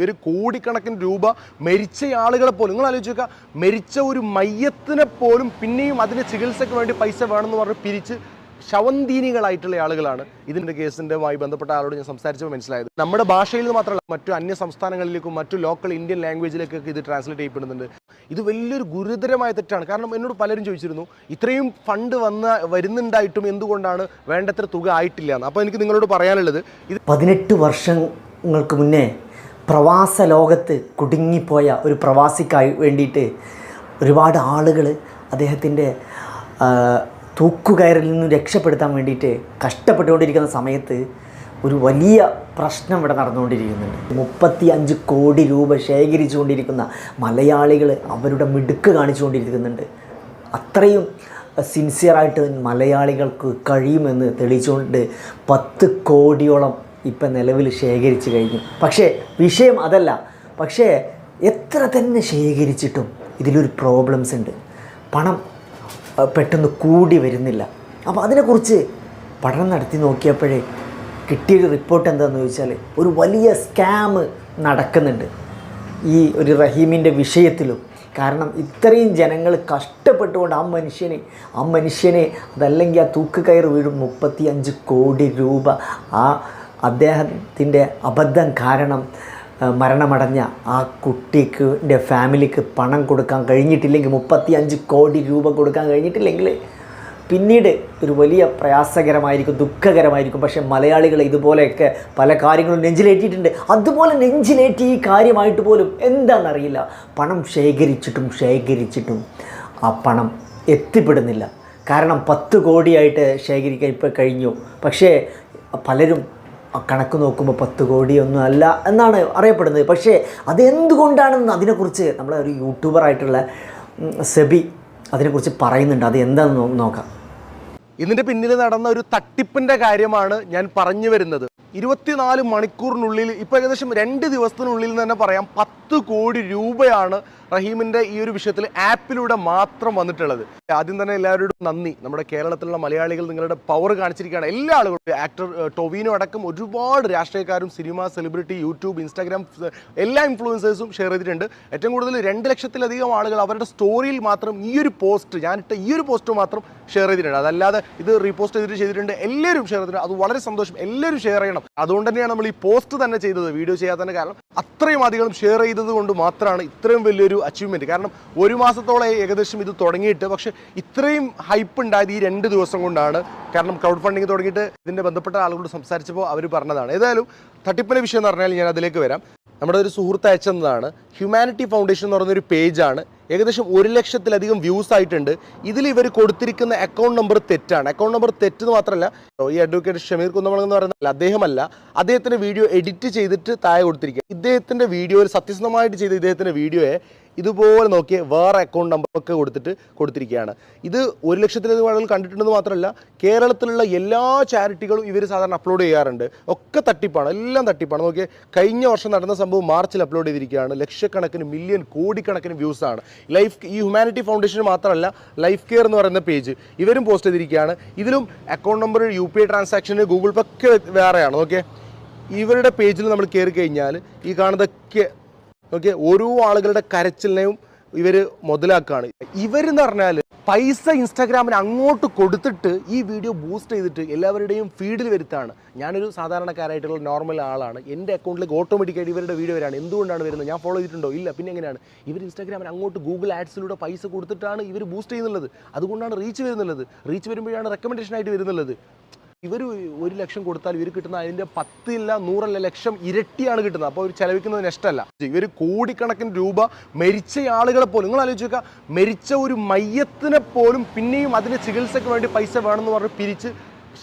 ഇവർ കോടിക്കണക്കിന് രൂപ മരിച്ച ആളുകളെ പോലും നിങ്ങൾ ആലോചിച്ച് നോക്കുക മരിച്ച ഒരു മയ്യത്തിനെ പോലും പിന്നെയും അതിന് ചികിത്സയ്ക്ക് വേണ്ടി പൈസ വേണമെന്ന് പറഞ്ഞ് പിരിച്ച് ശവന്തീനികളായിട്ടുള്ള ആളുകളാണ്. ഇതിന്റെ കേസിന്റെമായി ബന്ധപ്പെട്ട ആളോട് ഞാൻ സംസാരിച്ചപ്പോൾ മനസ്സിലായത്. നമ്മുടെ ഭാഷയിൽ മാത്രമല്ല മറ്റു അന്യ സംസ്ഥാനങ്ങളിലേക്കും മറ്റു ലോക്കൽ ഇന്ത്യൻ ലാംഗ്വേജിലേക്കൊക്കെ ഇത് ട്രാൻസ്ലേറ്റ് ചെയ്യപ്പെടുന്നുണ്ട്. ഇത് വലിയൊരു ഗുരുതരമായ തെറ്റാണ്. കാരണം എന്നോട് പലരും ചോദിച്ചിരുന്നു ഇത്രയും ഫണ്ട് വന്ന വരുന്നുണ്ടായിട്ടും എന്തുകൊണ്ടാണ് വേണ്ടത്ര തുക ആയിട്ടില്ല എന്ന്. അപ്പോൾ എനിക്ക് നിങ്ങളോട് പറയാനുള്ളത് ഇത് പതിനെട്ട് വർഷങ്ങൾക്ക് മുന്നേ പ്രവാസ ലോകത്ത് കുടുങ്ങിപ്പോയ ഒരു പ്രവാസിക്കായി വേണ്ടിയിട്ട് ഒരുപാട് ആളുകൾ അദ്ദേഹത്തിന്റെ തൂക്കുകയറിൽ നിന്ന് രക്ഷപ്പെടുത്താൻ വേണ്ടിയിട്ട് കഷ്ടപ്പെട്ടുകൊണ്ടിരിക്കുന്ന സമയത്ത് ഒരു വലിയ പ്രശ്നം ഇവിടെ നടന്നുകൊണ്ടിരിക്കുന്നുണ്ട്. മുപ്പത്തി അഞ്ച് കോടി രൂപ ശേഖരിച്ചുകൊണ്ടിരിക്കുന്ന മലയാളികൾ അവരുടെ മിടുക്ക് കാണിച്ചുകൊണ്ടിരിക്കുന്നുണ്ട്. അത്രയും സിൻസിയറായിട്ട് മലയാളികൾക്ക് കഴിയുമെന്ന് തെളിയിച്ചുകൊണ്ട് പത്ത് കോടിയോളം ഇപ്പം നിലവിൽ ശേഖരിച്ച് കഴിഞ്ഞു. പക്ഷേ വിഷയം അതല്ല. പക്ഷേ എത്ര തന്നെ ശേഖരിച്ചിട്ടും ഇതിലൊരു പ്രോബ്ലംസ് ഉണ്ട്. പണം പെട്ടെന്ന് കൂടി വരുന്നില്ല. അപ്പോൾ അതിനെക്കുറിച്ച് പഠനം നടത്തി നോക്കിയപ്പോഴേ കിട്ടിയൊരു റിപ്പോർട്ട് എന്താണെന്ന് ചോദിച്ചാൽ ഒരു വലിയ സ്കാം നടക്കുന്നുണ്ട്. ഈ ഒരു റഹീമിന്റെ വിഷയത്തിലും. കാരണം ഇത്രയും ജനങ്ങൾ കഷ്ടപ്പെട്ടുകൊണ്ട് ആ മനുഷ്യനെ ആ മനുഷ്യനെ അതല്ലെങ്കിൽ ആ തൂക്കുകയർ വീഴും മുപ്പത്തി അഞ്ച് കോടി രൂപ ആ അദ്ദേഹത്തിന്റെ അബദ്ധം കാരണം മരണമടഞ്ഞ ആ കുട്ടിക്ക് ഫാമിലിക്ക് പണം കൊടുക്കാൻ കഴിഞ്ഞിട്ടില്ലെങ്കിൽ മുപ്പത്തി അഞ്ച് കോടി രൂപ കൊടുക്കാൻ കഴിഞ്ഞിട്ടില്ലെങ്കിൽ പിന്നീട് ഒരു വലിയ പ്രയാസകരമായിരിക്കും ദുഃഖകരമായിരിക്കും. പക്ഷേ മലയാളികൾ ഇതുപോലെയൊക്കെ പല കാര്യങ്ങളും നെഞ്ചിലേറ്റിയിട്ടുണ്ട്. അതുപോലെ നെഞ്ചിലേറ്റി ഈ കാര്യമായിട്ട് പോലും എന്താണെന്നറിയില്ല. പണം ശേഖരിച്ചിട്ടും ശേഖരിച്ചിട്ടും ആ പണം എത്തിപ്പെടുന്നില്ല. കാരണം പത്ത് കോടിയായിട്ട് ശേഖരിക്കാൻ ഇപ്പോൾ കഴിഞ്ഞു. പക്ഷേ പലരും കണക്ക് നോക്കുമ്പോൾ പത്ത് കോടിയൊന്നും അല്ല എന്നാണ് അറിയപ്പെടുന്നത്. പക്ഷേ അതെന്തുകൊണ്ടാണെന്ന് അതിനെക്കുറിച്ച് നമ്മളെ ഒരു യൂട്യൂബറായിട്ടുള്ള സെബി അതിനെക്കുറിച്ച് പറയുന്നുണ്ട്. അത് എന്താണെന്ന് നോക്കാം. ഇതിന്റെ പിന്നിൽ നടന്ന ഒരു തട്ടിപ്പിന്റെ കാര്യമാണ് ഞാൻ പറഞ്ഞു വരുന്നത്. ഇരുപത്തിനാല് മണിക്കൂറിനുള്ളിൽ ഇപ്പോൾ ഏകദേശം രണ്ട് ദിവസത്തിനുള്ളിൽ തന്നെ പറയാം പത്ത് കോടി രൂപയാണ് റഹീമിന്റെ ഈ ഒരു വിഷയത്തിൽ ആപ്പിലൂടെ മാത്രം വന്നിട്ടുള്ളത്. ആദ്യം തന്നെ എല്ലാവരോടും നന്ദി. നമ്മുടെ കേരളത്തിലുള്ള മലയാളികൾ നിങ്ങളുടെ പവർ കാണിച്ചിരിക്കുകയാണ്. എല്ലാ ആളുകളും ആക്ടർ ടൊവിനോ അടക്കം ഒരുപാട് രാഷ്ട്രീയക്കാരും സിനിമ സെലിബ്രിറ്റി യൂട്യൂബ് ഇൻസ്റ്റാഗ്രാം എല്ലാ ഇൻഫ്ലുവൻസേഴ്സും ഷെയർ ചെയ്തിട്ടുണ്ട്. ഏറ്റവും കൂടുതൽ രണ്ട് ലക്ഷത്തിലധികം ആളുകൾ അവരുടെ സ്റ്റോറിയിൽ മാത്രം ഈ ഒരു പോസ്റ്റ് ഞാനിട്ട ഈ ഒരു പോസ്റ്റ് മാത്രം ഷെയർ ചെയ്തിട്ടുണ്ട്. അതല്ലാതെ ഇത് റീപോസ്റ്റ് ചെയ്തിട്ട് ചെയ്തിട്ടുണ്ട്. എല്ലാവരും ഷെയർ ചെയ്തിട്ടുണ്ട്. അത് വളരെ സന്തോഷം. എല്ലാവരും ഷെയർ ചെയ്യണം. അതുകൊണ്ട് തന്നെയാണ് നമ്മൾ ഈ പോസ്റ്റ് തന്നെ ചെയ്തത്. വീഡിയോ ചെയ്യാത്തതിന് കാരണം അത്രയും അധികം ഷെയർ ചെയ്തത് കൊണ്ട് മാത്രമാണ് ഇത്രയും വലിയൊരു അച്ചീവ്മെന്റ് കാരണം ഒരു മാസത്തോളം ഏകദേശം ഇത് തുടങ്ങിയിട്ട് പക്ഷേ ഇത്രയും ഹൈപ്പ് ഉണ്ടായത് ഈ രണ്ട് ദിവസം കൊണ്ടാണ്. കാരണം ക്രൗഡ് ഫണ്ടിങ് തുടങ്ങിയിട്ട് ഇതിന്റെ ബന്ധപ്പെട്ട ആളുകളോട് സംസാരിച്ചപ്പോൾ അവർ പറഞ്ഞതാണ്. ഏതായാലും തട്ടിപ്പിലെ വിഷയം എന്ന് പറഞ്ഞാൽ ഞാൻ അതിലേക്ക് വരാം. നമ്മുടെ ഒരു സുഹൃത്ത് അയച്ചെന്നതാണ് ഹ്യൂമാനിറ്റി ഫൗണ്ടേഷൻ എന്ന് പറയുന്ന ഒരു പേജാണ്. ഏകദേശം ഒരു ലക്ഷത്തിലധികം വ്യൂസ് ആയിട്ടുണ്ട്. ഇതിൽ ഇവർ കൊടുത്തിരിക്കുന്ന അക്കൗണ്ട് നമ്പർ തെറ്റാണ്. അക്കൗണ്ട് നമ്പർ തെറ്റെന്ന് മാത്രമല്ല ഈ അഡ്വക്കേറ്റ് ഷമീർ കുന്നമംഗലം എന്ന് പറയുന്ന അദ്ദേഹമല്ല അദ്ദേഹത്തിന്റെ വീഡിയോ എഡിറ്റ് ചെയ്തിട്ട് താഴെ കൊടുത്തിരിക്കുക ഇദ്ദേഹത്തിന്റെ വീഡിയോയിൽ സത്യസന്ധമായിട്ട് ചെയ്ത ഇദ്ദേഹത്തിന്റെ വീഡിയോയെ ഇതുപോലെ നോക്കിയ വേറെ അക്കൗണ്ട് നമ്പർ ഒക്കെ കൊടുത്തിട്ട് കൊടുത്തിരിക്കുകയാണ്. ഇത് ഒരു ലക്ഷത്തിലധികം ആളുകൾ കണ്ടിട്ടുണ്ടെന്ന് മാത്രമല്ല കേരളത്തിലുള്ള എല്ലാ ചാരിറ്റികളും ഇവർ സാധാരണ അപ്ലോഡ് ചെയ്യാറുണ്ട്. ഒക്കെ തട്ടിപ്പാണ് എല്ലാം തട്ടിപ്പാണ്. നോക്കിയാൽ കഴിഞ്ഞ വർഷം നടന്ന സംഭവം മാർച്ചിൽ അപ്ലോഡ് ചെയ്തിരിക്കുകയാണ്. ലക്ഷക്കണക്കിന് മില്യൺ കോടിക്കണക്കിന് വ്യൂസ് ആണ്. ലൈഫ് ഈ ഹ്യൂമാനിറ്റി ഫൗണ്ടേഷൻ മാത്രമല്ല ലൈഫ് കെയർ എന്ന് പറയുന്ന പേജ് ഇവരും പോസ്റ്റ് ചെയ്തിരിക്കുകയാണ്. ഇതിലും account number U P I ട്രാൻസാക്ഷന് ഗൂഗിൾ പേ ഒക്കെ വേറെയാണ്. ഓക്കെ ഇവരുടെ പേജിൽ നമ്മൾ കയറി കഴിഞ്ഞാൽ ഈ കാണുന്നതൊക്കെ ഓക്കെ? ഓരോ ആളുകളുടെ കരച്ചിലിനെയും ഇവർ മുതലാക്കുകയാണ് ഇവരെന്ന് പറഞ്ഞാൽ പൈസ ഇൻസ്റ്റാഗ്രാമിന് അങ്ങോട്ട് കൊടുത്തിട്ട് ഈ വീഡിയോ ബൂസ്റ്റ് ചെയ്തിട്ട് എല്ലാവരുടെയും ഫീഡിൽ വരുത്താണ്. ഞാനൊരു സാധാരണക്കാരായിട്ടുള്ള നോർമൽ ആളാണ്. എന്റെ അക്കൗണ്ടിലേക്ക് ഓട്ടോമാറ്റിക്കായിട്ട് ഇവരുടെ വീഡിയോ വരാണ്. എന്തുകൊണ്ടാണ് വരുന്നത്? ഞാൻ ഫോളോ ചെയ്തിട്ടുണ്ടോ? ഇല്ല. പിന്നെ എങ്ങനെയാണ്? ഇവർ ഇൻസ്റ്റാഗ്രാമിന് അങ്ങോട്ട് ഗൂഗിൾ ആഡ്സിലൂടെ പൈസ കൊടുത്തിട്ടാണ് ഇവർ ബൂസ്റ്റ് ചെയ്യുന്നുള്ളത്. അതുകൊണ്ടാണ് റീച്ച് വരുന്നുള്ളത്. റീച്ച് വരുമ്പോഴാണ് റെക്കമെൻഡേഷൻ ആയിട്ട് വരുന്നുള്ളത്. ഇവർ ഒരു ലക്ഷം കൊടുത്താൽ ഇവർ കിട്ടുന്ന അതിന്റെ പത്തില്ല നൂറല്ല ലക്ഷം ഇരട്ടിയാണ് കിട്ടുന്നത്. അപ്പോൾ ഇവർ ചെലവിക്കുന്നത് നഷ്ടമല്ല. ഇവർ കോടിക്കണക്കിന് രൂപ മരിച്ച ആളുകളെ പോലും നിങ്ങൾ ആലോചിച്ച് നോക്കുക മരിച്ച ഒരു മയ്യത്തിനെ പോലും പിന്നെയും അതിന് ചികിത്സയ്ക്ക് വേണ്ടി പൈസ വേണമെന്ന് പറഞ്ഞ് പിരിച്ച്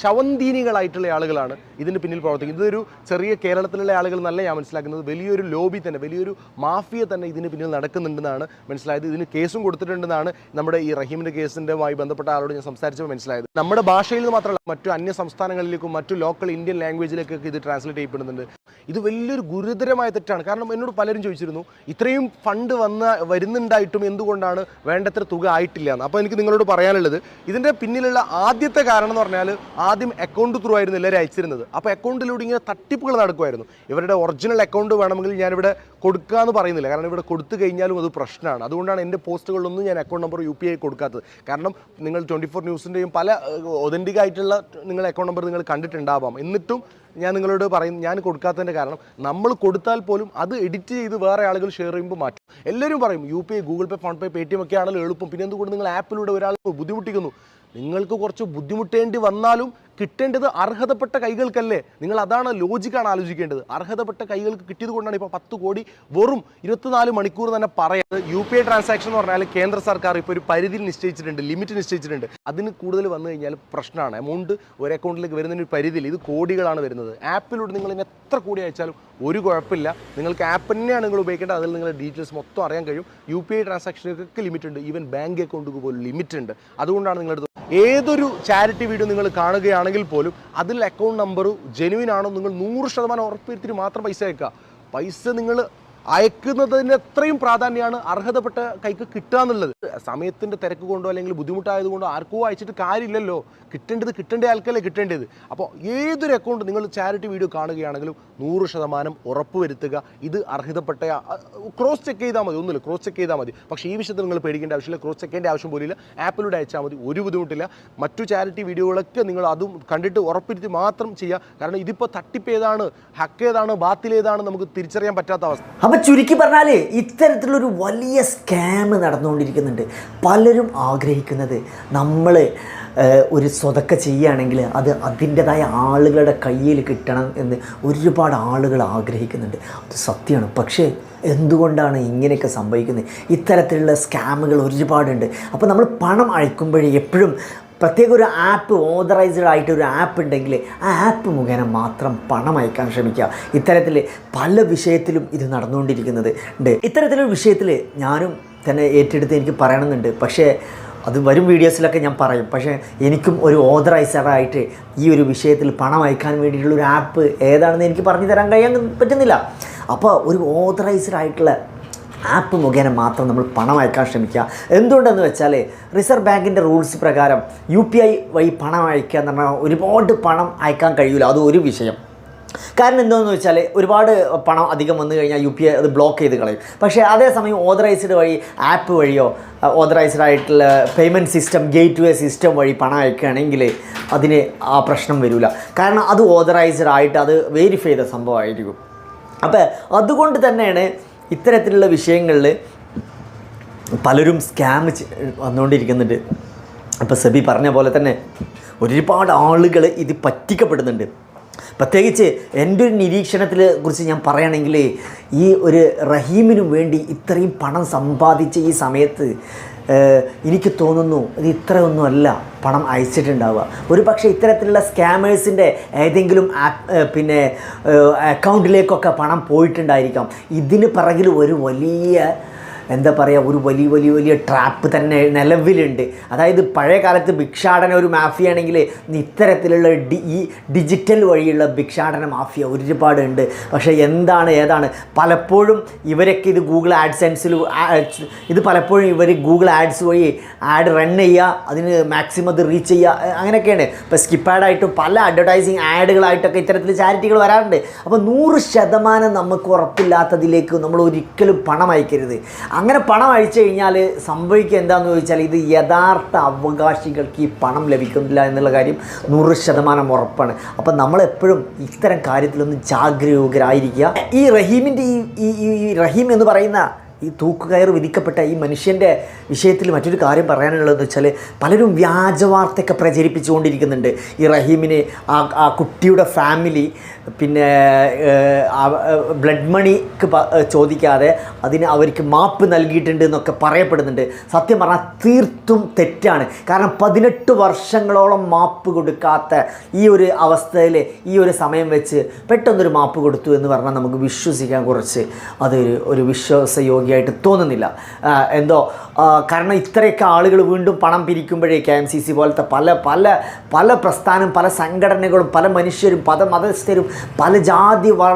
ശവന്തീനികളായിട്ടുള്ള ആളുകളാണ് ഇതിന് പിന്നിൽ പ്രവർത്തിക്കുന്നത്. ഇതൊരു ചെറിയ കേരളത്തിലുള്ള ആളുകൾ നല്ല ഞാൻ മനസ്സിലാക്കുന്നത്. വലിയൊരു ലോബി തന്നെ വലിയൊരു മാഫിയ തന്നെ ഇതിന് പിന്നിൽ നടക്കുന്നുണ്ടെന്നാണ് മനസ്സിലായത്. ഇതിന് കേസും കൊടുത്തിട്ടുണ്ടെന്നാണ് നമ്മുടെ ഈ റഹീമിന്റെ കേസിന്റെമായി ബന്ധപ്പെട്ട ആളോട് ഞാൻ സംസാരിച്ചപ്പോൾ മനസ്സിലായത്. നമ്മുടെ ഭാഷയിൽ മാത്രമല്ല മറ്റു അന്യ സംസ്ഥാനങ്ങളിലേക്കും മറ്റു ലോക്കൽ ഇന്ത്യൻ ലാംഗ്വേജിലേക്കൊക്കെ ഇത് ട്രാൻസ്ലേറ്റ് ചെയ്യപ്പെടുന്നുണ്ട്. ഇത് വലിയൊരു ഗുരുതരമായ തെറ്റാണ്. കാരണം എന്നോട് പലരും ചോദിച്ചിരുന്നു ഇത്രയും ഫണ്ട് വന്ന വരുന്നുണ്ടായിട്ടും എന്തുകൊണ്ടാണ് വേണ്ടത്ര തുക ആയിട്ടില്ല? എന്ന്. അപ്പോൾ എനിക്ക് നിങ്ങളോട് പറയാനുള്ളത് ഇതിന്റെ പിന്നിലുള്ള ആദ്യത്തെ കാരണം എന്ന് പറഞ്ഞാൽ ആദ്യം അക്കൗണ്ട് ത്രൂ ആയിരുന്നു എല്ലാവരും അയച്ചിരുന്നത്. അപ്പോൾ അക്കൗണ്ടിലൂടെ ഇങ്ങനെ തട്ടിപ്പുകൾ നടക്കുമായിരുന്നു. ഇവരുടെ ഒറിജിനൽ അക്കൗണ്ട് വേണമെങ്കിൽ ഞാനിവിടെ കൊടുക്കുക എന്ന് പറയുന്നില്ല. കാരണം ഇവിടെ കൊടുത്തു കഴിഞ്ഞാലും അത് പ്രശ്നമാണ്. അതുകൊണ്ടാണ് എന്റെ പോസ്റ്റുകളിലൊന്നും ഞാൻ account number U P I കൊടുക്കാത്തത്. കാരണം നിങ്ങൾ ട്വന്റി ഫോർ ന്യൂസിന്റെയും പല ഒതന്റിക് ആയിട്ടുള്ള നിങ്ങൾ അക്കൗണ്ട് നമ്പർ നിങ്ങൾ കണ്ടിട്ടുണ്ടാവാം. എന്നിട്ടും ഞാൻ നിങ്ങളോട് പറയും ഞാൻ കൊടുക്കാത്തതിന്റെ കാരണം നമ്മൾ കൊടുത്താൽ പോലും അത് എഡിറ്റ് ചെയ്ത് വേറെ ആളുകൾ ഷെയർ ചെയ്യുമ്പോൾ മാറ്റും. എല്ലാവരും പറയും U P I Google Pay PhonePe Paytm ഒക്കെ ആണല്ലോ എളുപ്പം. പിന്നെ എന്തുകൊണ്ട് നിങ്ങൾ ആപ്പിലൂടെ ഒരാൾ ബുദ്ധിമുട്ടിക്കുന്നു? നിങ്ങൾക്ക് കുറച്ച് ബുദ്ധിമുട്ടേണ്ടി വന്നാലും കിട്ടേണ്ടത് അർഹതപ്പെട്ട കൈകൾക്കല്ലേ? നിങ്ങൾ അതാണ് ലോജിക്കാണ് ആലോചിക്കേണ്ടത്. അർഹതപ്പെട്ട കൈകൾക്ക് കിട്ടിയത് കൊണ്ടാണ് ഇപ്പോൾ പത്ത് കോടി വെറും ഇരുപത്തിനാല് മണിക്കൂർ തന്നെ പറയുന്നത് യു പി ഐ ട്രാൻസാക്ഷൻ എന്ന് പറഞ്ഞാൽ കേന്ദ്ര സർക്കാർ ഇപ്പോൾ ഒരു പരിധി നിശ്ചയിച്ചിട്ടുണ്ട് ലിമിറ്റ് നിശ്ചയിച്ചിട്ടുണ്ട്. അതിന് കൂടുതൽ വന്നു കഴിഞ്ഞാൽ പ്രശ്നമാണ് എമൗണ്ട് ഒരു അക്കൗണ്ടിലേക്ക് വരുന്നതിന് ഒരു പരിധിയിൽ ഇത് കോടികളാണ് വരുന്നത്. ആപ്പിലൂടെ നിങ്ങൾ ഇനി എത്ര കോടി അയച്ചാലും ഒരു കുഴപ്പമില്ല. നിങ്ങൾക്ക് ആപ്പ് തന്നെയാണ് നിങ്ങൾ ഉപയോഗിക്കേണ്ടത്. അതിൽ നിങ്ങളുടെ ഡീറ്റെയിൽസ് മൊത്തം അറിയാൻ കഴിയും. യു പി ഐ ട്രാൻസാക്ഷനൊക്കെ ലിമിറ്റ് ഉണ്ട്. ഈവൻ ബാങ്ക് അക്കൗണ്ടുകൾ പോലും ലിമിറ്റ് ഉണ്ട്. അതുകൊണ്ടാണ് നിങ്ങളുടെ ഏതൊരു ചാരിറ്റി വീഡിയോ നിങ്ങൾ കാണുകയാണെങ്കിൽ പോലും അതിൽ അക്കൗണ്ട് നമ്പർ ജെനുവിൻ ആണോ നിങ്ങൾ നൂറ് ശതമാനം ഉറപ്പുവരുത്തിയിട്ട് മാത്രം പൈസ അയക്കുക. പൈസ നിങ്ങൾ അയക്കുന്നതിന് എത്രയും പ്രാധാന്യമാണ് അർഹതപ്പെട്ട കൈക്ക് കിട്ടുക എന്നുള്ളത്. സമയത്തിന്റെ തിരക്ക് കൊണ്ടോ അല്ലെങ്കിൽ ബുദ്ധിമുട്ടായത് കൊണ്ടോ ആർക്കോ അയച്ചിട്ട് കാര്യമില്ലല്ലോ. കിട്ടേണ്ടത് കിട്ടേണ്ട ആൾക്കല്ലേ കിട്ടേണ്ടത്. അപ്പോൾ ഏതൊരു അക്കൗണ്ട് നിങ്ങൾ ചാരിറ്റി വീഡിയോ കാണുകയാണെങ്കിലും നൂറ് ശതമാനം ഉറപ്പുവരുത്തുക ഇത് അർഹതപ്പെട്ട ക്രോസ് ചെക്ക് ചെയ്താൽ മതി. ഒന്നുമില്ല ക്രോസ് ചെക്ക് ചെയ്താൽ മതി. പക്ഷേ ഈ വിഷയത്തിൽ നിങ്ങൾ പേടിക്കേണ്ട ആവശ്യമില്ല. ക്രോസ് ചെക്ക് ചെയ്യേണ്ട ആവശ്യം പോലില്ല ആപ്പിലൂടെ അയച്ചാൽ മതി. ഒരു ബുദ്ധിമുട്ടില്ല. മറ്റു ചാരിറ്റി വീഡിയോകളൊക്കെ നിങ്ങൾ അതും കണ്ടിട്ട് ഉറപ്പിരുത്തി മാത്രം ചെയ്യുക. കാരണം ഇതിപ്പോൾ തട്ടിപ്പ് ഏതാണ് ഹക്ക് ഏതാണ് ബാത്തിൽ ഏതാണ് നമുക്ക് തിരിച്ചറിയാൻ പറ്റാത്ത അവസ്ഥ. അപ്പം ചുരുക്കി പറഞ്ഞാൽ ഇത്തരത്തിലൊരു വലിയ സ്കാം നടന്നുകൊണ്ടിരിക്കുന്നുണ്ട്. പലരും ആഗ്രഹിക്കുന്നത് നമ്മൾ ഒരു സ്വതക്ക ചെയ്യുകയാണെങ്കിൽ അത് അതിന്റെതായ ആളുകളുടെ കയ്യിൽ കിട്ടണം എന്ന് ഒരുപാട് ആളുകൾ ആഗ്രഹിക്കുന്നുണ്ട്. അത് സത്യമാണ്. പക്ഷേ എന്തുകൊണ്ടാണ് ഇങ്ങനെയൊക്കെ സംഭവിക്കുന്നത്? ഇത്തരത്തിലുള്ള സ്കാമുകൾ ഒരുപാടുണ്ട്. അപ്പോൾ നമ്മൾ പണം അയക്കുമ്പോഴേ എപ്പോഴും പ്രത്യേക ഒരു ആപ്പ് ഓതറൈസ്ഡ് ആയിട്ട് ഒരു ആപ്പ് ഉണ്ടെങ്കിൽ ആ ആപ്പ് മുഖേന മാത്രം പണം അയക്കാൻ ശ്രമിക്കുക. ഇത്തരത്തിൽ പല വിഷയത്തിലും ഇത് നടന്നുകൊണ്ടിരിക്കുന്നത് ഉണ്ട്. ഇത്തരത്തിലൊരു വിഷയത്തിൽ ഞാനും തന്നെ ഏറ്റെടുത്ത് എനിക്ക് പറയണമെന്നുണ്ട്. പക്ഷേ അത് വരും വീഡിയോസിലൊക്കെ ഞാൻ പറയും. പക്ഷേ എനിക്കും ഒരു ഓതറൈസറായിട്ട് ഈ ഒരു വിഷയത്തിൽ പണം അയക്കാൻ വേണ്ടിയിട്ടുള്ള ഒരു ആപ്പ് ഏതാണെന്ന് എനിക്ക് പറഞ്ഞു തരാൻ കഴിയാൻ പറ്റുന്നില്ല. അപ്പോൾ ഒരു ഓതറൈസ്ഡ് ആയിട്ടുള്ള ആപ്പ് മുഖേന മാത്രം നമ്മൾ പണം അയക്കാൻ ശ്രമിക്കുക. എന്തുകൊണ്ടെന്ന് വെച്ചാൽ റിസർവ് ബാങ്കിന്റെ റൂൾസ് പ്രകാരം യു പി ഐ വഴി പണം അയക്കുക എന്ന് പറഞ്ഞാൽ ഒരുപാട് പണം അയക്കാൻ കഴിയില്ല അത് ഒരു വിഷയം. കാരണം എന്താണെന്ന് വെച്ചാൽ ഒരുപാട് പണം അധികം വന്നു കഴിഞ്ഞാൽ യു പി ഐ അത് ബ്ലോക്ക് ചെയ്ത് കളയും. പക്ഷേ അതേസമയം ഓതറൈസ്ഡ് വഴി ആപ്പ് വഴിയോ ഓതറൈസ്ഡ് ആയിട്ടുള്ള payment system gateway system വഴി പണം അയക്കുകയാണെങ്കിൽ അതിന് ആ പ്രശ്നം വരില്ല കാരണം അത് ഓതറൈസ്ഡ് ആയിട്ട് അത് വെരിഫൈ ചെയ്ത സംഭവമായിരിക്കും. അപ്പോൾ അതുകൊണ്ട് തന്നെയാണ് ഇത്തരത്തിലുള്ള വിഷയങ്ങളിൽ പലരും സ്കാം വന്നുകൊണ്ടിരിക്കുന്നുണ്ട് അപ്പോൾ സെബി പറഞ്ഞ പോലെ തന്നെ ഒരുപാട് ആളുകൾ ഇത് പറ്റിക്കപ്പെടുന്നുണ്ട്. പ്രത്യേകിച്ച് എന്റെ ഒരു നിരീക്ഷണത്തിൽ കുറിച്ച് ഞാൻ പറയുകയാണെങ്കിൽ ഈ ഒരു റഹീമിനു വേണ്ടി ഇത്രയും പണം സമ്പാദിച്ച ഈ സമയത്ത് എനിക്ക് തോന്നുന്നു ഇത് ഇത്രയൊന്നും അല്ല പണം അയച്ചിട്ടുണ്ടാവുക. ഒരു പക്ഷേ ഇത്തരത്തിലുള്ള സ്കാമേഴ്സിന്റെ ഏതെങ്കിലും പിന്നെ അക്കൗണ്ടിലേക്കൊക്കെ പണം പോയിട്ടുണ്ടായിരിക്കാം. ഇതിന് പിറകിൽ ഒരു വലിയ എന്താ പറയുക ഒരു വലിയ വലിയ വലിയ ട്രാപ്പ് തന്നെ നിലവിലുണ്ട്. അതായത് പഴയ കാലത്ത് ഭിക്ഷാടന ഒരു മാഫിയാണെങ്കിൽ ഇത്തരത്തിലുള്ള ഡി ഈ ഡിജിറ്റൽ വഴിയുള്ള ഭിക്ഷാടന മാഫിയ ഒരുപാടുണ്ട്. പക്ഷേ എന്താണ് ഏതാണ്? പലപ്പോഴും ഇവരൊക്കെ ഇത് ഗൂഗിൾ ആഡ്സെൻസിൽ ഇത് പലപ്പോഴും ഇവർ ഗൂഗിൾ ആഡ്സ് വഴി ആഡ് റൺ ചെയ്യുക അതിന് മാക്സിമം അത് റീച്ച് ചെയ്യുക അങ്ങനെയൊക്കെയാണ്. ഇപ്പോൾ സ്കിപ്പാഡായിട്ടും പല അഡ്വർടൈസിങ് ആഡുകളായിട്ടൊക്കെ ഇത്തരത്തിൽ ചാരിറ്റികൾ വരാറുണ്ട്. അപ്പോൾ നൂറ് ശതമാനം നമുക്ക് ഉറപ്പില്ലാത്തതിലേക്ക് നമ്മൾ ഒരിക്കലും പണം അയക്കരുത്. അങ്ങനെ പണം അഴിച്ചു കഴിഞ്ഞാൽ സംഭവിക്കുക എന്താണെന്ന് ചോദിച്ചാൽ ഇത് യഥാർത്ഥ അവകാശികൾക്ക് ഈ പണം ലഭിക്കുന്നില്ല എന്നുള്ള കാര്യം നൂറ് ശതമാനം ഉറപ്പാണ്. അപ്പം നമ്മളെപ്പോഴും ഇത്തരം കാര്യത്തിലൊന്നും ജാഗരൂകരായിരിക്കുക ഈ റഹീമിന്റെ ഈ ഈ- റഹീം എന്ന് പറയുന്ന ഈ തൂക്കുകയർ വിധിക്കപ്പെട്ട ഈ മനുഷ്യന്റെ വിഷയത്തിൽ മറ്റൊരു കാര്യം പറയാനുള്ളതെന്ന് വെച്ചാൽ പലരും വ്യാജവാർത്തയൊക്കെ പ്രചരിപ്പിച്ചുകൊണ്ടിരിക്കുന്നുണ്ട്. ഈ റഹീമിന് ആ ആ കുട്ടിയുടെ ഫാമിലി പിന്നെ ബ്ലഡ് മണിക്ക് ചോദിക്കാതെ അതിന് അവർക്ക് മാപ്പ് നൽകിയിട്ടുണ്ട് എന്നൊക്കെ പറയപ്പെടുന്നുണ്ട്. സത്യം പറഞ്ഞാൽ തീർത്തും തെറ്റാണ്. കാരണം പതിനെട്ട് വർഷങ്ങളോളം മാപ്പ് കൊടുക്കാത്ത ഈ ഒരു അവസ്ഥയിൽ ഈ ഒരു സമയം വെച്ച് പെട്ടെന്നൊരു മാപ്പ് കൊടുത്തു എന്ന് പറഞ്ഞാൽ നമുക്ക് വിശ്വസിക്കാൻ കുറച്ച് അതൊരു ഒരു വിശ്വാസയോഗ്യമായിട്ടുള്ള മതിയായിട്ട് തോന്നുന്നില്ല. എന്തോ കാരണം ഇത്രയൊക്കെ ആളുകൾ വീണ്ടും പണം പിരിക്കുമ്പോഴേ കെ എം സി സി പോലത്തെ പല പല പല പ്രസ്ഥാനം പല സംഘടനകളും പല മനുഷ്യരും പല മതസ്ഥരും പല ജാതി വർ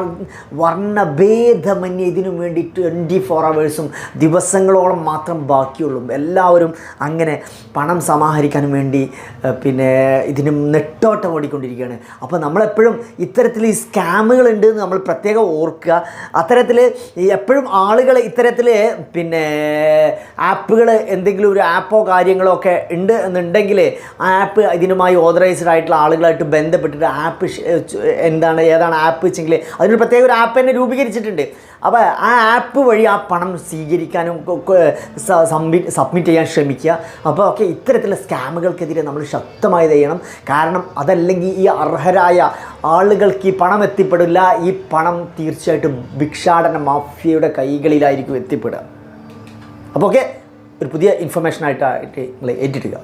വർണഭേദമന്യേ ഇതിനു വേണ്ടി ട്വന്റി ഫോർ അവേഴ്സും ദിവസങ്ങളോളം മാത്രം ബാക്കിയുള്ളൂ. എല്ലാവരും അങ്ങനെ പണം സമാഹരിക്കാൻ വേണ്ടി പിന്നെ ഇതിന് നെട്ടോട്ടം ഓടിക്കൊണ്ടിരിക്കുകയാണ്. അപ്പോൾ നമ്മളെപ്പോഴും ഇത്തരത്തിൽ ഈ എന്ന് നമ്മൾ പ്രത്യേകം ഓർക്കുക. അത്തരത്തിൽ എപ്പോഴും ആളുകളെ ഇത്തരത്തിൽ പിന്നെ ആപ്പുകൾ എന്തെങ്കിലും ഒരു ആപ്പോ കാര്യങ്ങളോ ഒക്കെ ഉണ്ട് എന്നുണ്ടെങ്കിൽ ആ ആപ്പ് ഇതിനുമായി ഓതറൈസ്ഡ് ആയിട്ടുള്ള ആളുകളായിട്ട് ബന്ധപ്പെട്ടിട്ട് ആപ്പ് എന്താണ് ഏതാണ് ആപ്പ് വെച്ചെങ്കിൽ അതിനൊരു പ്രത്യേക ഒരു ആപ്പ് തന്നെ രൂപീകരിച്ചിട്ടുണ്ട്. അപ്പോൾ ആ ആപ്പ് വഴി ആ പണം സ്വീകരിക്കാനും സബ്മിറ്റ് ചെയ്യാൻ ശ്രമിക്കുക. അപ്പോൾ ഒക്കെ ഇത്തരത്തിലുള്ള സ്കാമുകൾക്കെതിരെ നമ്മൾ ശക്തമായി ചെയ്യണം. കാരണം അതല്ലെങ്കിൽ ഈ അർഹരായ ആളുകൾക്ക് ഈ പണം എത്തിപ്പെടില്ല. ഈ പണം തീർച്ചയായിട്ടും ഭിക്ഷാടന മാഫിയയുടെ കൈകളിലായിരിക്കും എത്തിപ്പെടുക. അപ്പോൾ ഓക്കെ ഒരു പുതിയ ഇൻഫർമേഷനായിട്ടായിട്ട് നിങ്ങൾ ഏറ്റിട്ടുക